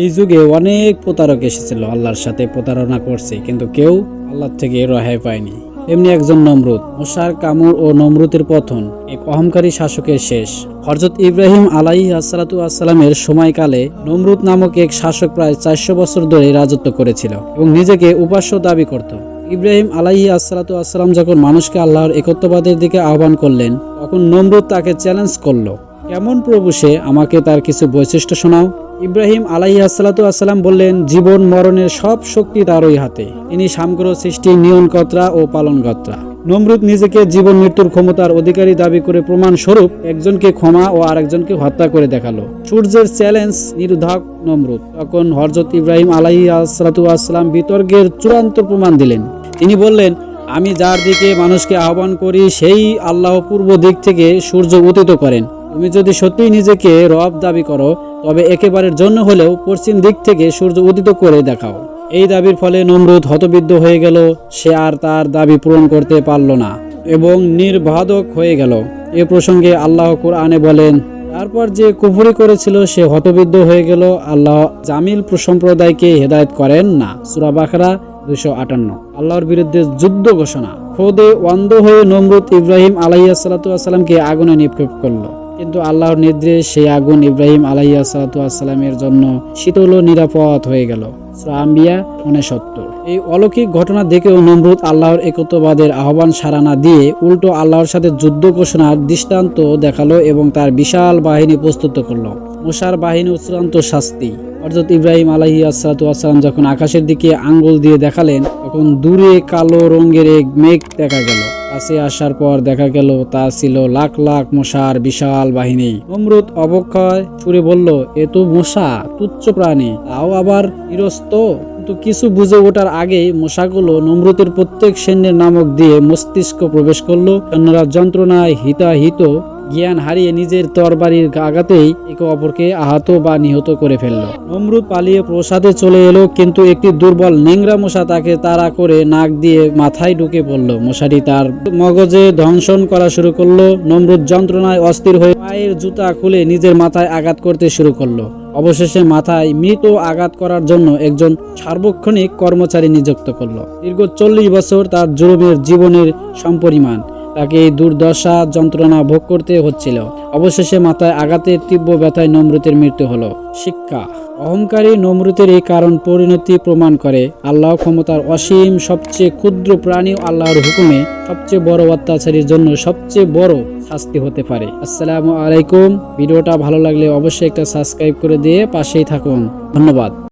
এই যুগে অনেক প্রতারক এসেছিল আল্লাহর সাথে প্রতারণা করছে, কিন্তু কেউ আল্লাহর থেকে রেহাই পায়নি। এমনি একজন নমরুদ, মোশার কামুর ও নমরুদের পথন এক অহংকারী শাসকের শেষ। হরজত ইব্রাহিম আলাহি আসসালাতু আসসালামের সময়কালে নমরুদ নামক এক শাসক প্রায় চারশো বছর ধরে রাজত্ব করেছিল এবং নিজেকে উপাস্য দাবি করত। ইব্রাহিম আলাহি আসসালাতু আসসালাম যখন মানুষকে আল্লাহর একত্ববাদের দিকে আহ্বান করলেন, তখন নমরুদ তাকে চ্যালেঞ্জ করল। কেমন প্রভু সে, আমাকে তার কিছু বৈশিষ্ট্য শোনাও। ইব্রাহিম আলাহি আসসালাতু আসসালাম বললেন, জীবন মরণের সব শক্তি তারই হাতে। তিনি সামগ্র সৃষ্টির নিয়নকর্তা ও পালনকর্তা। নমরুদ নিজেকে জীবন মৃত্যুর ক্ষমতার অধিকারী দাবি করে প্রমাণ স্বরূপ একজনকে ক্ষমা ও আরেকজনকে হত্যা করে দেখাল। সূর্যের চ্যালেঞ্জ নিরোধক নমরুদ। তখন হরজত ইব্রাহিম আলাহি আসসালাতু আসসালাম বিতর্কের চূড়ান্ত প্রমাণ দিলেন। তিনি বললেন, আমি যার দিকে মানুষকে আহ্বান করি, সেই আল্লাহ পূর্ব দিক থেকে সূর্য উদিত করেন। তুমি যদি সত্যিই নিজেকে রব দাবি করো, তবে একেবারের জন্য হলেও পশ্চিম দিক থেকে সূর্য উদিত করে দেখাও। এই দাবির ফলে নমরুদ হতবিদ্ধ হয়ে গেল, সে আর তার দাবি পূরণ করতে পারল না এবং নির্বাধক হয়ে গেল। এ প্রসঙ্গে আল্লাহ কোরআনে বলেন, তারপর যে কুফরি করেছিল, সে হতবিদ্ধ হয়ে গেল। আল্লাহ জামিল সম্প্রদায়কে হেদায়ত করেন না। সুরা বাখরা দুশো আটান্ন। আল্লাহর বিরুদ্ধে যুদ্ধ ঘোষণা। খোদে অন্ধ হয়ে নমরুদ ইব্রাহিম আলাইয়া সালাতামকে আগুনে নিক্ষেপ করল। কিন্তু আল্লাহর নির্দেশ সেই আগুন ইব্রাহিম আলাইয়া সালাতামের জন্য শীতল ও নিরাপদ হয়ে গেল। সূরা আম্বিয়া উনসত্তর। এই অলৌকিক ঘটনা দেখেও নমরুদ আল্লাহর একত্ববাদের আহ্বান সাড়া না দিয়ে উল্টো আল্লাহর সাথে যুদ্ধ ঘোষণার দৃষ্টান্ত দেখাল এবং তার বিশাল বাহিনী প্রস্তুত করল। মুসার বাহিনী চূড়ান্ত শাস্তি। হজরত ইব্রাহিম আলাহি আসসালাম যখন আকাশের দিকে আঙ্গুল দিয়ে দেখালেন, তখন দূরে কালো রঙের এক মেঘ দেখা গেল। কাছে আসার পর দেখা গেল, তা ছিল লাখ লাখ মশার বিশাল বাহিনী। নমরুদ অবক্ষয় ছুড়ে বলল, এ তো মশা, তুচ্ছ প্রাণী। তাও আবার নিরস্ত। কিন্তু কিছু বুঝে ওঠার আগেই মশাগুলো নমরুতের প্রত্যেক সৈন্যের নামক দিয়ে মস্তিষ্ক প্রবেশ করল। সৈন্যরা যন্ত্রণায় হিতাহিত জ্ঞান হারিয়ে নিজের তরবারির আঘাতেই একে অপরকে আহত বা নিহত করে ফেলল। নমরুদ পালিয়ে প্রসাদে চলে এলো, কিন্তু একটি দুর্বল নেংরা মশা তাকে তাড়া করে নাক দিয়ে মাথায় ঢুকে পড়ল। মশাটি তার মগজে দংশন করা শুরু করল। নমরুদ যন্ত্রণায় অস্থির হয়ে পায়ের জুতা খুলে নিজের মাথায় আঘাত করতে শুরু করল। অবশেষে মাথায় মৃত আঘাত করার জন্য একজন সার্বক্ষণিক কর্মচারী নিযুক্ত করল। দীর্ঘ চল্লিশ বছর তার জুলুমের জীবনের সম্পরিমাণ। তাকে এই দুর্দশা যন্ত্রণা ভোগ করতে হচ্ছিল। অবশেষে মাথায় আঘাতের তীব্র ব্যথায় নমরুতের মৃত্যু হলো। শিক্ষা। অহংকারী নমরুতের এই কারণ পরিণতি প্রমাণ করে আল্লাহ ক্ষমতার অসীম, সবচেয়ে ক্ষুদ্র প্রাণী আল্লাহর হুকুমে সবচেয়ে বড় অত্যাচারীর জন্য সবচেয়ে বড় শাস্তি হতে পারে। আসসালামু আলাইকুম। ভিডিওটা ভালো লাগলে অবশ্যই একটা সাবস্ক্রাইব করে দিয়ে পাশেই থাকুন। ধন্যবাদ।